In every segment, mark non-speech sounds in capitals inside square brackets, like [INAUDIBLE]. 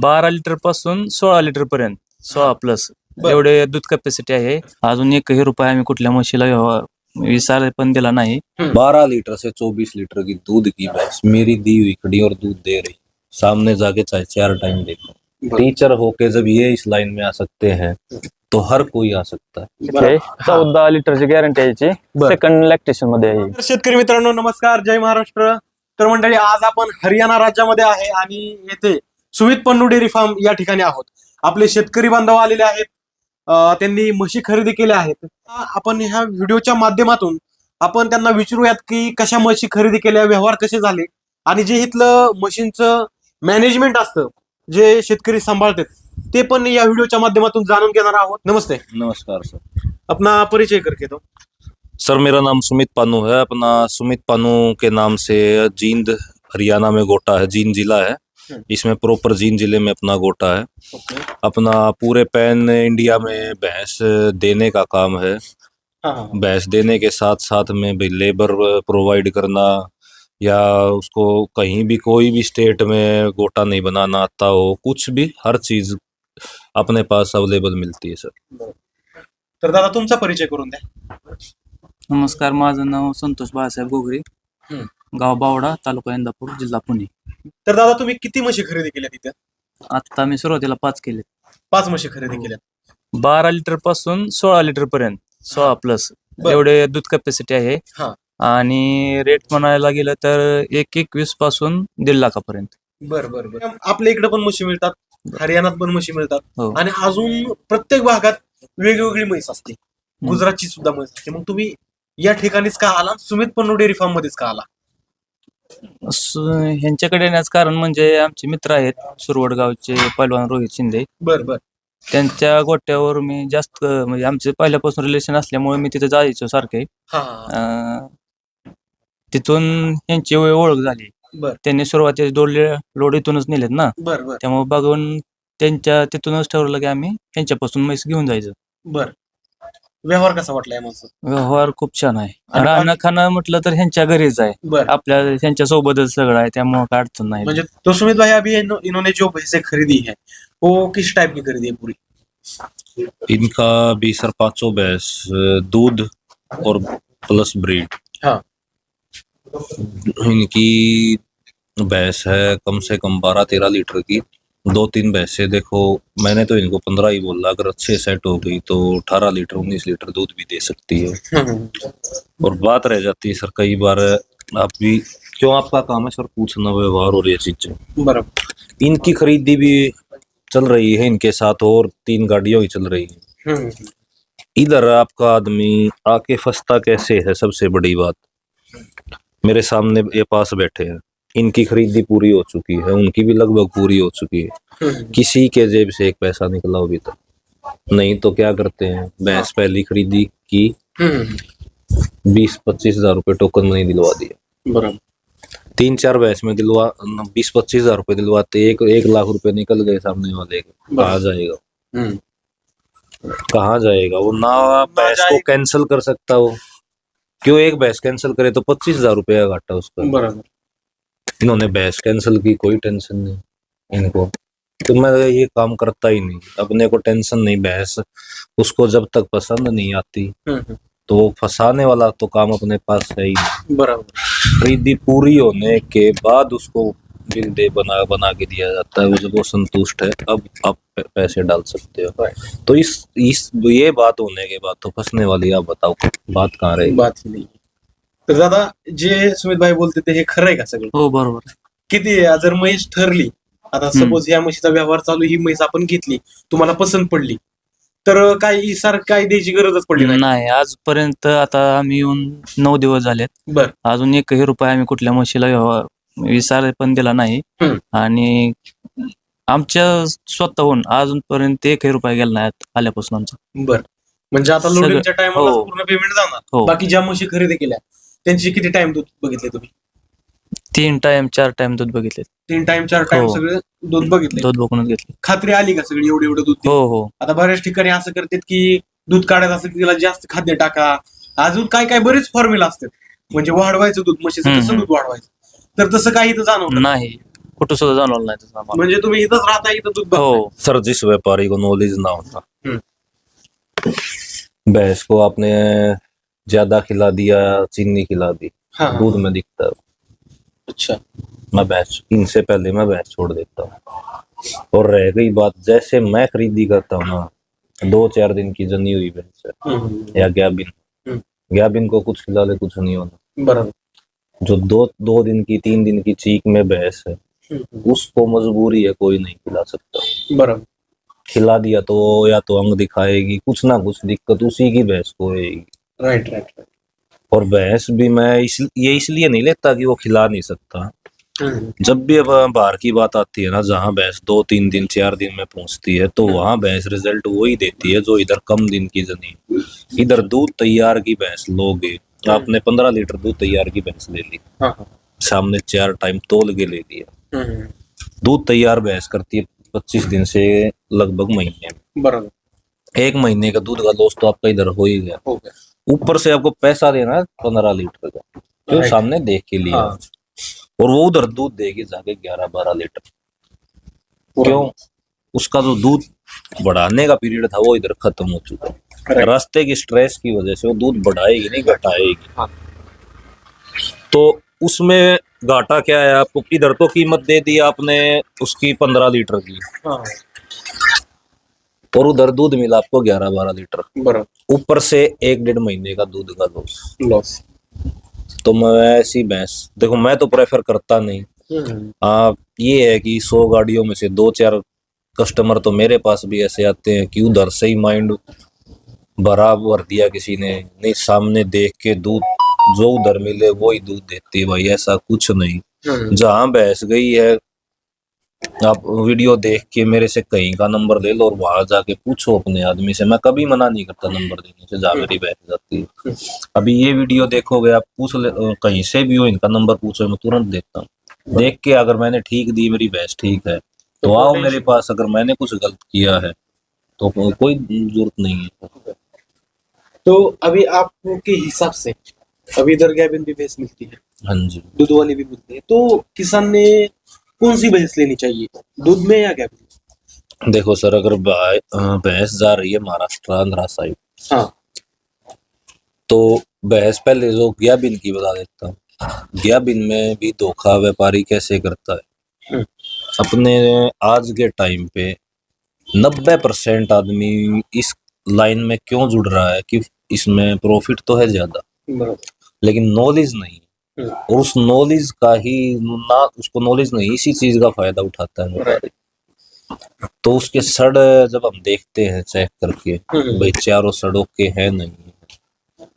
बारा लिटरपासून सोळा लिटर पर्यंत. सोळा प्लस बर. एवढे दूध कॅपॅसिटी आहे. अजून एकही रुपये आम्ही कुठल्या म्हशीला व्यवहार विचार पण दिला नाही. बारह लीटर से चौबीस लीटर की दूध की भैंस. मेरी दी हुई खड़ी और दूध दे रही. सामने जाके चाहे चार टाइम देखो. टीचर होके जब ये इस लाइन में आ सकते हैं तो हर कोई आ सकता है। आहे. चौदा लिटरची गॅरंटी आहे याची. बर. सेकंड लॅक्टेशनमध्ये आहे. तर शेतकरी मित्रांनो नमस्कार. जय महाराष्ट्र. तर मंडळी आज आपण हरियाणा राज्यामध्ये आहे आणि येथे सुमित पन्नू डेअरी फार्म या ठिकाणी आहोत. आपले शेतकरी बांधव आलेले आहेत. त्यांनी म्हशी खरेदी केल्या आहेत. आपण ह्या व्हिडिओच्या माध्यमातून आपण त्यांना विचारूयात की कशा म्हशी खरेदी केल्या व्यवहार कसे झाले आणि जे इथलं म्हशींचं मॅनेजमेंट असतं जे शेतकरी सांभाळतात ते पण या व्हिडिओच्या माध्यमातून जाणून घेणार आहोत. नमस्ते. नमस्कार सर. अपना परिचय करके दो. सर मेरा नाम सुमित पानू है. अपना सुमित पानू के नाम से जींद हरियाणा में गोटा है जींद जिला है। इसमें प्रॉपर जींद ज़िले में अपना गोटा है। अपना पूरे पैन इंडिया में भैंस देने का काम है। हाँ भैंस देने के साथ साथ में भी लेबर प्रोवाइड करना या उसको कहीं भी कोई भी स्टेट में गोटा नहीं बनाना आता हो कुछ भी हर चीज़ अपने पास अवेलेबल मिलती है सर। तर दादा तुमचा परिचय करून द्या। नमस्कार माझं नाव संतोष बाळासाहेब गोगरे हम्म. गाव बावडा तालुका इंदापूर जिल्हा पुणे. तर दादा तुम्ही किती म्हशी खरेदी केल्या तिथे? आता मी सुरुवातीला पाच केले. पाच म्हशी खरेदी केल्या. बारा लिटरपासून सोळा लिटर पर्यंत सोळा प्लस. बर. एवढे दूध कॅपॅसिटी आहे. हा. आणि रेट म्हणायला गेलं तर एक एकवीसपासून दीड लाखापर्यंत. बर बर बर. आपल्या इकडे पण म्हशी मिळतात. हरियाणात पण म्हशी मिळतात. हो. आणि अजून प्रत्येक भागात वेगवेगळी म्हैस असते. गुजरातची सुद्धा म्हैस असते. मग तुम्ही या ठिकाणीच का आला? सुमित पन्नू डेअरी फार्म मध्येच का आला? स- ह्यांच्याकडे येण्याचं कारण म्हणजे आमचे मित्र आहेत सुरवड गावचे पैलवान रोहित शिंदे. बर बर. त्यांच्या गोट्यावर मी जास्त म्हणजे आमचे पहिल्यापासून रिलेशन असल्यामुळे मी तिथे जायचो सारखे. हा. अं, तिथून यांची ओळ- ओळख झाली. बर. त्यांनी सुरुवातीला दोन ले- लोड इथूनच नेलेत ना. बर बर. त्यामुळे बघून त्यांच्या तिथूनच ठरवलं की आम्ही त्यांच्यापासून म्हैस घेऊन जायचं. बर. व्यवहार कसा वाटला व्यवहार खूप छान आहे. आणि राहणं खाणं म्हटलं तर ह्यांच्या घरीच आहे. बर. आपल्या त्यांच्या सोबतच सगळं आहे त्यामुळे काय अडचण नाही. म्हणजे तो सुमित भाई अभी इन्हो- इन्होंने जो भैंसे खरीदी है वो किस टाइप की खरीदी है पूरी? इनका भी सर पाँचों भैंस अ, दूध और प्लस ब्रीड हाँ। इनकी भैंस है कम से कम बारह तेरह लीटर की। दो तीन भैंसे देखो मैंने तो इनको पंद्रह ही बोला अगर अच्छे सेट हो गई तो अठारह लीटर उन्नीस लीटर दूध भी दे सकती है। और बात रह जाती है सर कई बार आप भी क्यों आपका काम है सर पूछना व्यवहार और ये चीज़ें। बराबर। इनकी खरीदी भी चल रही है इनके साथ और तीन गाड़ियों ही चल रही है। हम्म, इधर आपका आदमी आके फंसता कैसे है सबसे बड़ी बात? मेरे सामने ये पास बैठे हैं। इनकी खरीदी पूरी हो चुकी है उनकी भी लगभग पूरी हो चुकी है। हम्म, किसी के जेब से एक पैसा निकला अभी तक। नहीं तो क्या करते हैं? भैंस पहली खरीदी की हम्म, बीस पच्चीस हज़ार रुपये टोकन मनी दिलवा दिया। तीन चार भैंस में दिलवा बीस पच्चीस हज़ार रुपये दिलवाते एक एक लाख रुपए निकल गए सामने वाले कहाँ जाएगा? कहा जाएगा? वो ना भैंस को कैंसिल कर सकता वो। क्यों एक भैंस कैंसिल करे तो पच्चीस हज़ार रुपया घाटा उसका। बराबर। इन्होंने बहस कैंसिल की कोई टेंशन नहीं इनको। तो मैं ये काम करता ही नहीं। अपने को टेंशन नहीं बहस उसको जब तक पसंद नहीं आती हम्म, तो वो फंसाने वाला तो काम अपने पास है ही बराबर। खरीदी पूरी होने के बाद उसको बिल दे बना बना के दिया जाता है वो जब वो संतुष्ट है अब आप पैसे डाल सकते हो। तो इस इस ये बात होने के बाद तो फंसने वाली आप बताओ बात कहाँ रहेगी बात ही नाही। तर दादा जे सुमित भाई बोलते ते हे खरं आहे का सगळं हो बरोबर किती आहे? जर म्हैस ठरली आता हम्म. सपोज या म्हशीचा व्यवहार चालू ही म्हैस आपण घेतली तुम्हाला पसंत पडली तर काय इसार काय द्यायची गरजच पडली नाही नाही आजपर्यंत आता आम्ही येऊन नऊ दिवस झालेत बर अजून एकही रुपये आम्ही कुठल्या म्हशीला व्यवहार विचार पण दिला नाही हम्म. आणि आमच्या स्वतःहून अजूनपर्यंत एकही रुपये गेला नाही आल्यापासून आमचा बर म्हणजे आता सगळं- लोडिंगच्या टायमाला हो. पूर्ण पेमेंट जाणार हो. बाकी ज्या म्हशी खरेदी केल्या त्यांची किती टाइम दूध बघितले तुम्ही? तीन टाइम चार टाइम दूध बघितले. तीन टाइम चार टाइम हो. सगळे दूध बघितले? दूध बघूनच घेतले. खात्री आली का सगळी एवढं एवढं दूध हो? हो. आता बऱ्याच ठिकाणी असं करतात की दूध काढायचं असेल की त्याला जास्त खाद्य टाका. अजून काय काय बरेच फॉर्म्युला असतात. म्हणजे वाढवायचं दूध म्हशीचं हम्म, कसं. दूध वाढवायचं. तर तसं काही तर जाणवलं नाही. कुठं सुद्धा जाणवलं नाही तसं आम्हाला. म्हणजे तुम्ही इथंच राहता इथं दूध बघताय. हो. सर जिस व्यापारी को नॉलेज ना होता. हम्म। भैंस को आपने ज़्यादा खिला दिया चीनी खिला दी। हाँ, हाँ, दूध में दिखता है। अच्छा। मैं भैंस इनसे पहले मैं भैंस छोड़ देता हूँ। और रह गई बात जैसे मैं खरीदी करता हूँ ना दो चार दिन की जनी हुई भैंस है हम्म, या ग्याबिन हम्म। ग्याबिन को कुछ खिला ले कुछ नहीं होना बरोबर। जो दो दो दिन की तीन दिन की चीख में भैंस है हम्म, उसको मजबूरी है कोई नहीं खिला सकता। बरोबर। खिला दिया तो या तो अंग दिखाएगी कुछ ना कुछ दिक्कत उसी की भैंस को होगी राइट राइट और भैंस भी मैं इस ये इसलिए नहीं लेता कि वो खिला नहीं सकता। हम्म, जब भी अब बाहर की बात आती है ना जहाँ भैंस दो तीन दिन चार दिन में पहुँचती है तो वहाँ भैंस रिज़ल्ट वही देती है जो इधर कम दिन की जनी इधर दूध तैयार की भैंस लोगे आपने पंद्रह लीटर दूध तैयार की भैंस ले ली। हाँ हाँ। सामने चार टाइम तोल के ले लिया। हम्म, दूध तैयार भैंस करती है पच्चीस दिन से लगभग महीने में। बरोबर। एक महीने का दूध का लॉस तो आपका इधर हो ही गया। हो गया। ऊपर से आपको पैसा देना है पंद्रह लीटर का Right. सामने देख के लिए हाँ। और वो उधर दूध देगी जाके ग्यारह बारह लीटर। क्यों? उसका जो दूध बढ़ाने का पीरियड था वो इधर खत्म हो चुका है। रास्ते की स्ट्रेस की वजह से वो दूध बढ़ाएगी नहीं घटाएगी। हाँ। तो उसमें घाटा क्या है आपको? इधर तो कीमत दे दी आपने उसकी पंद्रह लीटर की। हाँ। और उधर दूध मिला आपको ग्यारह बारह लीटर। ऊपर से एक डेढ़ महीने का दूध का लॉस लॉस तो मैं ऐसी भैंस देखो मैं तो प्रेफर करता नहीं। हम्म, हाँ ये है कि सौ गाड़ियों में से दो चार कस्टमर तो मेरे पास भी ऐसे आते हैं कि उधर से ही माइंड भरा भर दिया किसी ने नहीं सामने देख के दूध जो उधर मिले वो ही दूध देती है भाई ऐसा कुछ नहीं। हम्म, जहाँ भैंस गई है आप वीडियो देख के मेरे से कहीं का नंबर ले लो और वहाँ जाके पूछो अपने आदमी से। मैं कभी मना नहीं करता नंबर देने से जहाँ मेरी भैंस जाती है। अभी ये वीडियो देखोगे आप पूछ ले कहीं से भी हो इनका नंबर पूछो मैं तुरंत देता हूँ। देख के अगर मैंने ठीक दी मेरी भैंस ठीक है तो आओ मेरे पास अगर मैंने कुछ गलत किया है तो कोई ज़रूरत नहीं है। तो अभी आपके हिसाब से अभी इधर गैबिन भी भैंस मिलती है हाँ जी। दूध वाली भी मिलती है तो किसान ने कौन सी भैंस लेनी चाहिए? दूध में या गैबिन देखो सर अगर भैंस जा रही है महाराष्ट्र आंध्रा साइड हाँ। तो बहस पहले जो ग्याबिन की बता देता हूँ। ग्याबिन में भी धोखा व्यापारी कैसे करता है? हम्म। अपने आज के टाइम पे नब्बे परसेंट आदमी इस लाइन में क्यों जुड़ रहा है कि इसमें प्रॉफिट तो है ज़्यादा लेकिन नॉलेज नहीं। और उस नॉलेज का ही ना उसको नॉलेज नहीं इसी चीज़ का फ़ायदा उठाता है व्यापारी तो उसके सड़ जब हम देखते हैं चेक करके हम्म। भाई चारों सड़ों के हैं नहीं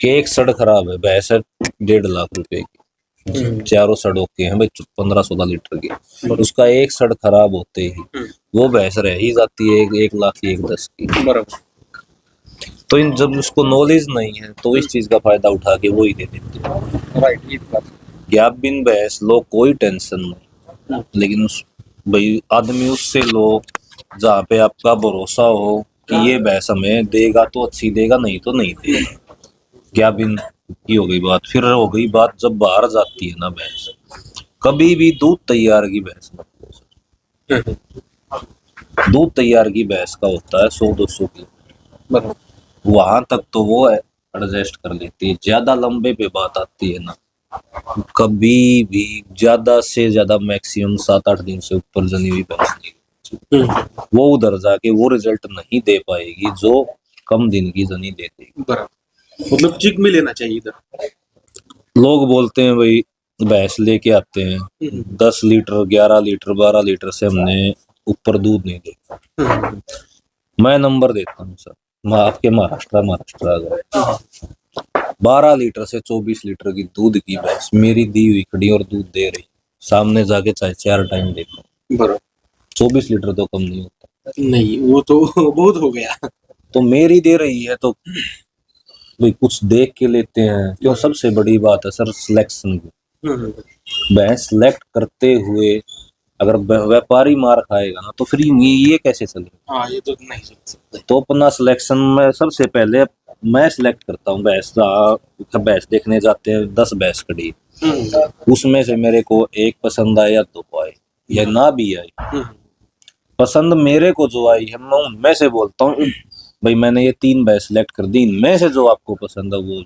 कि एक सड़ खराब है है डेढ़ लाख रुपए की। हम्म। चारों सड़ों के हैं भाई पंद्रह सोलह लीटर की। उसका एक सड़ खराब होते ही हम्म। वो भैंस रह ही जाती है एक, एक लाख की एक दस की। तो इन जब उसको नॉलेज नहीं है तो इस चीज़ का फ़ायदा उठा के वो ही दे देते हैं। राइट गैप बिन भैंस लो कोई टेंशन नहीं। हम्म। लेकिन उस भाई आदमी उससे लो जहाँ पे आपका भरोसा हो कि ये बहस हमें देगा तो अच्छी देगा नहीं तो नहीं देगा। क्या बिन की हो गई बात। फिर हो गई बात जब बाहर जाती है ना भैंस कभी भी दूध तैयार की भैंस मत हम्म, दूध तैयार की भैंस का होता है सौ दो सौ की बरोबर। वहाँ तक तो वो एडजस्ट कर लेती है। ज़्यादा लंबे पे बात आती है ना। कभी भी ज़्यादा से ज़्यादा मैक्सिमम सात आठ दिन से ऊपर जनी हुई भैंस नहीं हम्म, वो उधर जाके वो रिज़ल्ट नहीं दे पाएगी जो कम दिन की जनी दे देगी। मतलब चिक में लेना चाहिए इधर। लोग बोलते हैं भाई भैंस लेके आते हैं। हम्म, दस लीटर ग्यारह लीटर बारह लीटर से हमने ऊपर दूध नहीं देखा। हम्म, मैं नंबर देता हूँ सर। आपके महाराष्ट्र महाराष्ट्र आ गए बारह लीटर से चौबीस लीटर की दूध की भैंस मेरी दी हुई खड़ी और दूध दे रही। सामने जाके चाहे चार टाइम देखो चौबीस लीटर तो कम नहीं होता। नहीं वो तो [LAUGHS] बहुत हो गया। तो मेरी दे रही है तो भाई कुछ देख के लेते हैं। क्यों? सबसे बड़ी बात है सर सिलेक्शन की। हम्म, भैंस सेलेक्ट करते हुए अगर व्यापारी मार खाएगा ना तो फिर ये ये कैसे चलेगा हाँ? ये तो नहीं सोच सकते। तो अपना सिलेक्शन में सबसे पहले मैं सिलेक्ट करता हूँ भैंस भैंस देखने जाते हैं दस भैंस खड़ी। हम्म, उसमें से मेरे को एक पसंद आए या दो आए या ना भी आई हम्म. पसंद मेरे को जो आई है मैं उनमें से बोलता हूँ भाई मैंने ये तीन बैच सिलेक्ट कर दी इनमें से जो आपको पसंद है वो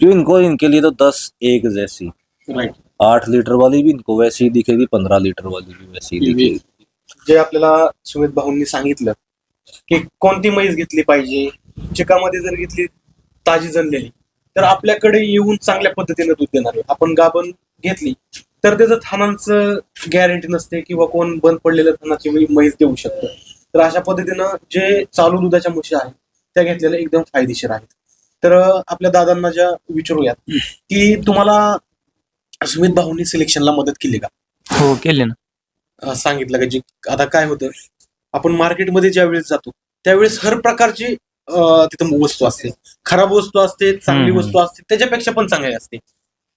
क्यों इनको इनके लिए तो दस एक जैसी। राईट आठ लीटर वाली भी इनको वैसी ही दिखेगी पंद्रह लीटर वाली भी वैसी ही दिखेगी। जे आपल्याला सुमित भाऊंनी सांगितलं की कोणती म्हैस घेतली पाहिजे चिकामध्ये जर घेतली ताजी जनलेली तर आपल्याकडे येऊन चांगल्या पद्धतीने दूध देणार आहे. आपण गाभण घेतली तर त्याचं थानांचं गॅरंटी नसते किंवा कोण बंद पडलेल्या थानाची मी म्हैस देऊ शकतो. तर अशा पद्धतीनं जे चालू दुधाच्या म्हशी आहेत त्या घेतलेल्या एकदम फायदेशीर आहेत. तर आपल्या दादांना ज्या विचारूयात की तुम्हाला सुमित भाऊंनी सिलेक्शनला मदत केली का? हो केले ना. अं, सांगितलं का जी आता काय होतं आपण मार्केटमध्ये ज्या वेळेस जातो त्यावेळेस हर प्रकारची अं, तिथं वस्तू असते. खराब वस्तू असते चांगली हम्म. वस्तू असते त्याच्यापेक्षा पण चांगली असते.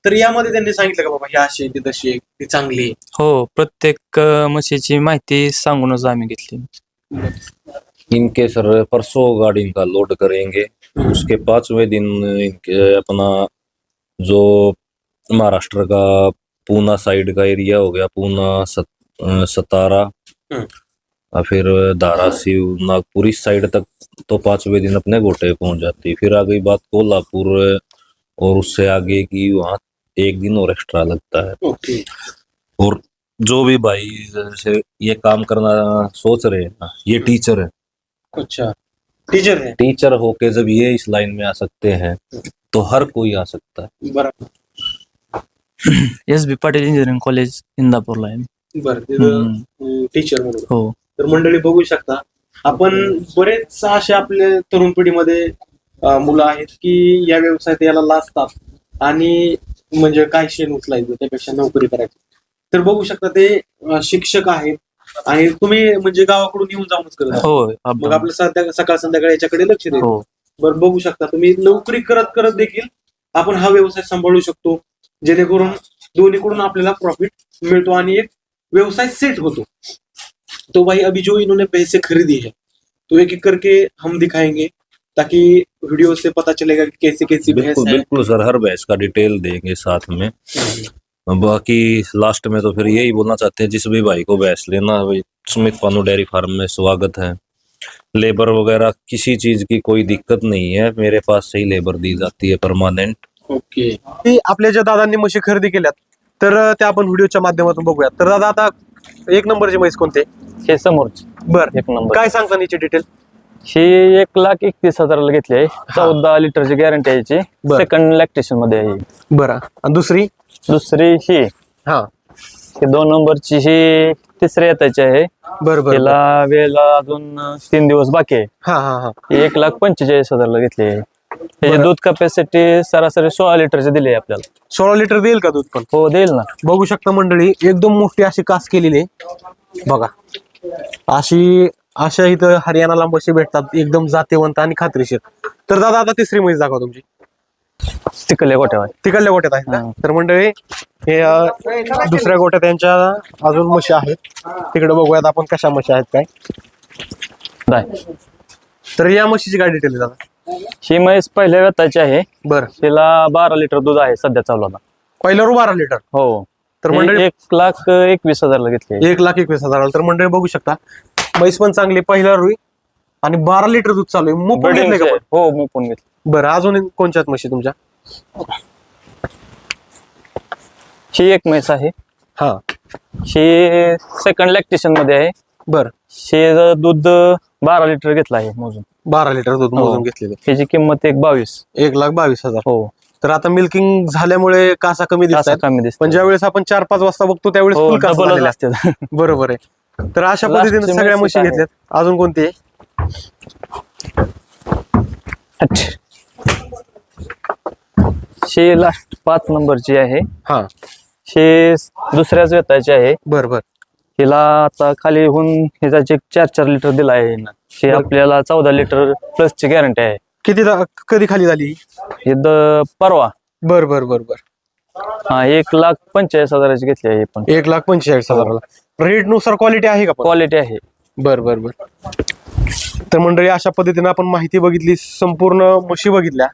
तर यामध्ये त्यांनी सांगितलं का बाबा ही अशी आहे, ती तशी आहे, ती चांगली आहे. हो प्रत्येक अं, म्हशीची माहिती सांगूनच आम्ही घेतली. इनके सर परसों गाड़ी इनका लोड करेंगे उसके पांचवें दिन इनके अपना जो महाराष्ट्र का पूना साइड का एरिया हो गया पूना सत, सतारा। हम्म। और फिर धाराशिव नागपुर इस साइड तक तो पाँचवें दिन अपने गोटे पहुँच जाती। फिर आ गई बात कोल्हापुर और उससे आगे की वहाँ एक दिन और एक्स्ट्रा लगता है। ओके। और जो भी भाई जैसे ये काम करना सोच रहे हैं ना ये टीचर है। अच्छा टीचर है? टीचर होके जब ये इस लाइन में आ सकते हैं तो हर कोई आ सकता है। S B Patil engineering college इंदापूरला आहे. बरं. टीचर म्हणून हो तर मंडळी बघू शकता आपण बरेच असे आपले तरुण पिढीमध्ये अं, मुलं आहेत की या व्यवसायात याला लाजतात आणि म्हणजे काय शेण उचलायचं त्यापेक्षा नोकरी करायची तर बघू शकता ते अं, शिक्षक आहेत आणि तुम्ही म्हणजे गावाकडून येऊन जाऊनच करत आहात. हो मग. आपलं सध्या सकाळ संध्याकाळ याच्याकडे लक्ष देत हो बरं बघू शकता तुम्ही नोकरी करत करत देखील आपण हा व्यवसाय सांभाळू शकतो जेणेकरून दोन्हीकडून आपल्याला प्रॉफिट मिळतो आणि एक व्यवसाय सेट होतो. तो भाई अभी जो इन्होंने पैसे खरीदी है तो एक एक करके हम दिखाएँगे ताकि वीडियो से पता चलेगा कि कैसे कैसी भैंस बिल्कुल है। बिल्कुल सर हर भैंस का डिटेल देंगे साथ में। बाकी लास्ट में तो फिर यही बोलना चाहते हैं जिस भी भाई को भैंस लेना है भाई सुमित पानू डेयरी फार्म में स्वागत है। लेबर वगैरह किसी चीज़ की कोई दिक्कत नहीं है मेरे पास से ही लेबर दी जाती है परमानेंट ओके. आपल्या ज्या दादांनी म्हशी खरेदी केल्यात तर त्या आपण व्हिडिओच्या माध्यमातून बघूयात. तर दादा आता एक नंबरची म्हैस कोणते? हे समोरची. बर. एक नंबर. काय सांगता याची डिटेल ही एक लाख एकतीस हजाराला घेतली आहे. चौदा लिटरची गॅरंटी आहे याची बर. सेकंड लॅक्टेशनमध्ये आहे ही. बरं. आणि दुसरी? दुसरी ही. हा. ही दोन नंबरची ही तिसऱ्या येताची आहे. बरं बरं तिला वेळेला अजून तीन दिवस बाकी आहे. हा हा हा. ही एक लाख पंचेचाळीस हजारला घेतली आहे. त्याची दूध कॅपॅसिटी सरासरी सोळा लिटरची दिली आहे आपल्याला. सोळा लिटर देईल का दूध पण? हो देईल ना. बघू शकता मंडळी एकदम मोठी अशी कास केलेली आहे. बघा. अशी अशा इथं हरियाणाला म्हशी भेटतात एकदम जातेवंत आणि खात्रीशीर. तर दादा आता तिसरी म्हैस दाखवा तुमची. तिकडल्या गोट्यावर. तिकडल्या गोट्यात आहेत ना? तर मंडळी हे अं, दुसऱ्या गोट्यात त्यांच्या अजून म्हशी आहेत. तिकडे बघूयात आपण कशा म्हशी आहेत काय. जाय तर या म्हशीची काय डिटेल दादा? ही म्हैस पहिल्या व्यताची आहे. बरं. तिला बारा लिटर दूध आहे सध्या चालू आता. पहिल्यावर बारा लिटर? हो. तर मंडळी एक लाख एकवीस हजारला घेतली. एक लाख एकवीस हजार. तर मंडळी बघू शकता म्हैस पण चांगली पहिला रुई आणि बारा लिटर दूध चालू आहे. घेतलंय Breeding का पण? हो मुपून घेतली बरं अजून कोणत्या आहेत म्हशी तुमच्या? ही एक म्हैस आहे. हा. ही सेकंड लॅक्टेशनमध्ये आहे. बर. हे दूध बारा लिटर घेतलं आहे मोजून. बारा लिटर दूध हो. मोजून घेतलेले. ह्याची किंमत एक बावीस. एक लाख बावीस हजार. हो. तर आता मिल्किंग झाल्यामुळे कासा कमी दिसत असं कमी दिसत पण ज्यावेळेस आपण चार पाच वाजता बघतो त्यावेळेस हो फुल कासा डबल झालेला असते. असतो. [LAUGHS] बरोबर आहे. तर अशा Last पद्धतीने ची सगळ्या म्हशी म्हशी आहे. घेतल्यात. अजून कोणती आहे? she लास्ट पाच नंबरची आहे. हा. she दुसऱ्याच वेताची आहे. बर बर. हिला आता खाली होऊन हिचा एक चार चार लिटर दिला आहे हिनं. ही. आपल्याला चौदा लिटर प्लस ची गॅरंटी आहे. किती दा- कधी खाली झाली? हे द- परवा. बर बर बर बर. हा एक लाख पंचेचाळीस हजाराची घेतली आहे ही पण. एक लाख पंचेचाळीस हजाराला. रेटनुसार क्वालिटी आहे का पण? क्वालिटी आहे. बर बर बर. तर मंडळी अशा पद्धतीने आपण माहिती बघितली संपूर्ण म्हशी बघितल्या.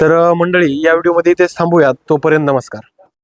तर अं, मंडळी या व्हिडिओमध्ये इथेच थांबूयात. तोपर्यंत नमस्कार.